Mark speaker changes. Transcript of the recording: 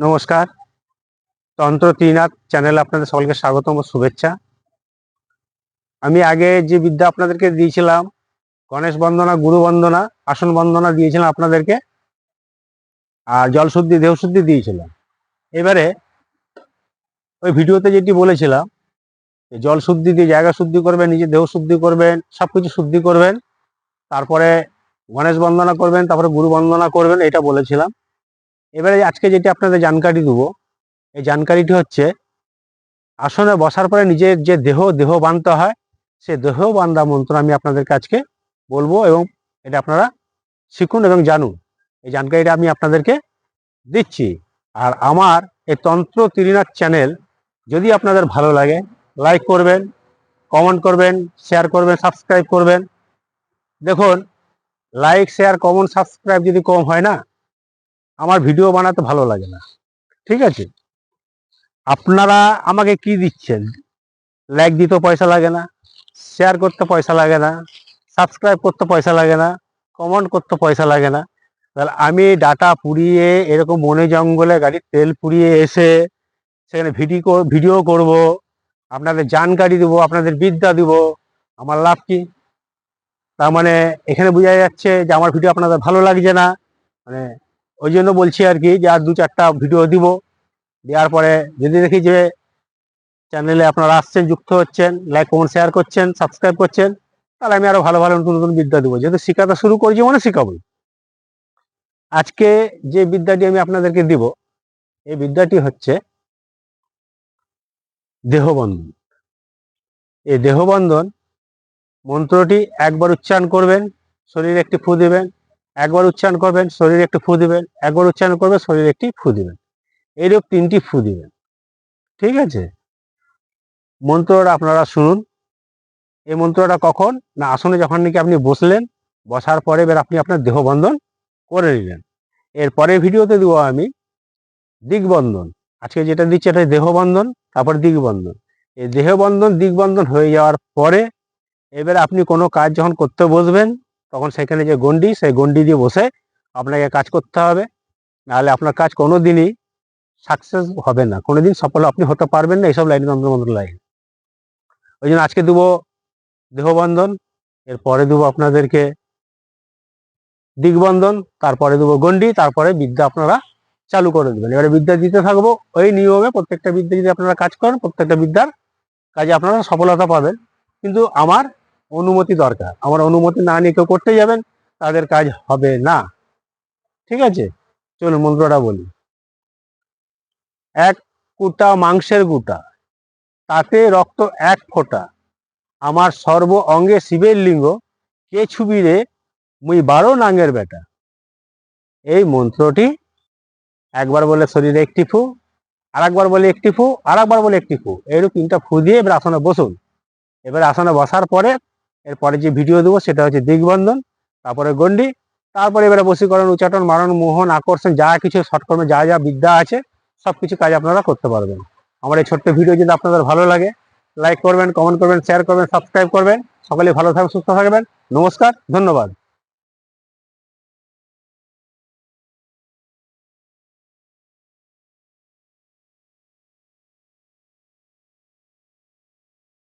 Speaker 1: নমস্কার। তন্ত্র ত্রিনাথ চ্যানেলে আপনাদের সকলকে স্বাগতম ও শুভেচ্ছা। আমি আগে যে বিদ্যা আপনাদেরকে দিয়েছিলাম, গণেশ বন্দনা, গুরু বন্দনা, আসন বন্দনা দিয়েছিলাম আপনাদেরকে, আর জল শুদ্ধি, দেহ শুদ্ধি দিয়েছিলাম। এবারে ওই ভিডিওতে যেটি বলেছিলাম জল শুদ্ধি দিয়ে জায়গা শুদ্ধি করবেন, নিজে দেহ শুদ্ধি করবেন সব কিছু শুদ্ধি করবেন, তারপরে গণেশ বন্দনা করবেন, তারপরে গুরু বন্দনা করবেন, এটা বলেছিলাম। এবারে আজকে যেটি আপনাদের জানকারি দেবো, এই জানকারিটি হচ্ছে, আসনে বসার পরে নিজের যে দেহ দেহ বাঁধতে হয়, সে দেহ বান্ধা মন্ত্র আমি আপনাদের কাছকে বলব এবং এটা আপনারা শিখুন এবং জানুন। এই জানকারিটা আমি আপনাদেরকে দিচ্ছি। আর আমার এই তন্ত্র ত্রিনাথ চ্যানেল, যদি আপনাদের ভালো লাগে, লাইক করবেন, কমেন্ট করবেন, শেয়ার করবেন, সাবস্ক্রাইব করবেন। দেখুন, লাইক, শেয়ার, কমেন্ট, সাবস্ক্রাইব যদি কম হয় না আমার ভিডিও বানাতে ভালো লাগে না। ঠিক আছে? আপনারা আমাকে কি দিচ্ছেন? লাইক দিতে পয়সা লাগে না শেয়ার করতে পয়সা লাগে না সাবস্ক্রাইব করতে পয়সা লাগে না কমেন্ট করতে পয়সা লাগে না। তাহলে আমি ডাটা পুড়িয়ে এরকম বনে জঙ্গলে গাড়ির তেল পুড়িয়ে এসে সেখানে ভিডিও ভিডিও করব, আপনাদের জানকারি দেবো, আপনাদের বিদ্যা দিব, আমার লাভ কি? তার মানে এখানে বোঝা যাচ্ছে যে আমার ভিডিও আপনাদের ভালো লাগছে না। মানে ওই জন্য বলছি আর কি যে আর দু চারটা ভিডিও দিব। দেওয়ার পরে যদি দেখি যে চ্যানেলে আপনারা আসছেন, যুক্ত হচ্ছেন লাইক কমেন্ট শেয়ার করছেন সাবস্ক্রাইব করছেন, তাহলে আমি আরও ভালো ভালো নতুন নতুন বিদ্যা দেবো। যেহেতু শেখাতে শুরু করছি মানে শেখাবই। আজকে যে বিদ্যাটি আমি আপনাদেরকে দিব, এই বিদ্যাটি হচ্ছে দেহবন্ধন। এই দেহবন্ধন মন্ত্রটি একবার উচ্চারণ করবেন, শরীরে একটি ফু দিবেন একবার উচ্চারণ করবেন, শরীরে একটি ফু দিবেন, একবার উচ্চারণ করবেন, শরীরে একটি ফু দিবেন। এইরূপ তিনটি ফু দিবেন। ঠিক আছে? মন্ত্রটা আপনারা শুনুন। এই মন্ত্রটা কখন? না, আসনে যখন নাকি আপনি বসলেন, বসার পরে এবার আপনি আপনার দেহবন্ধন করে নিলেন। এরপরে ভিডিওতে দেবো আমি দিগবন্ধন। আজকে যেটা দিচ্ছি এটা দেহবন্ধন, তারপর দিগবন্ধন। এই দেহবন্ধন, দিগবন্ধন হয়ে যাওয়ার পরে এবার আপনি কোনো কাজ যখন করতে বসবেন তখন সেখানে যে গন্ডি, সেই গন্ডি দিয়ে বসে আপনাকে কাজ করতে হবে। নাহলে আপনার কাজ কোনো দিনই সাকসেস হবে না। কোনোদিন সফল আপনি হতে পারবেন না এইসব লাইন তন্ত্র মন্ত্র লাইন। ওই জন্য আজকে দেবো দেহবন্ধন, এরপরে দেবো আপনাদেরকে দিগবন্ধন, তারপরে দেবো গন্ডি, তারপরে বিদ্যা আপনারা চালু করে দেবেন। এবারে বিদ্যা দিতে থাকব, ওই নিয়মে প্রত্যেকটা বিদ্যা যদি আপনারা কাজ করেন, প্রত্যেকটা বিদ্যার কাজে আপনারা সফলতা পাবেন। কিন্তু আমার অনুমতি দরকার। আমার অনুমতি না নিয়ে কেউ করতে যাবেন, তাদের কাজ হবে না। ঠিক আছে? চলুন, মন্ত্রটা বলি। এক কুটা মাংসের গুটা তাতে রক্ত এক ফোঁটা। আমার সর্ব অঙ্গে শিবের লিঙ্গ, কে ছুবি রে মুই বারো নাঙ্গের বেটা। এই মন্ত্রটি একবার বলে শরীরে একটি ফু আর একবার বলে একটি ফু আর একবার বলে একটি ফু। এইরকম তিনটা ফু দিয়ে এবার আসনে বসুন। এবার আসনে বসার পরে এরপরে যে ভিডিও দেবো সেটা হচ্ছে দিগবন্ধন, তারপরে গন্ডি তারপরে এবারে বসীকরণ উচ্চারণ মারণ, মোহন, আকর্ষণ, যা কিছু শর্টকর্মে যা যা বিদ্যা আছে সব কিছু কাজ আপনারা করতে পারবেন। আমার এই ছোট্ট ভিডিও যদি আপনাদের ভালো লাগে লাইক করবেন কমেন্ট করবেন শেয়ার করবেন সাবস্ক্রাইব করবেন। সকলে ভালো থাকবেন, সুস্থ থাকবেন। নমস্কার, ধন্যবাদ।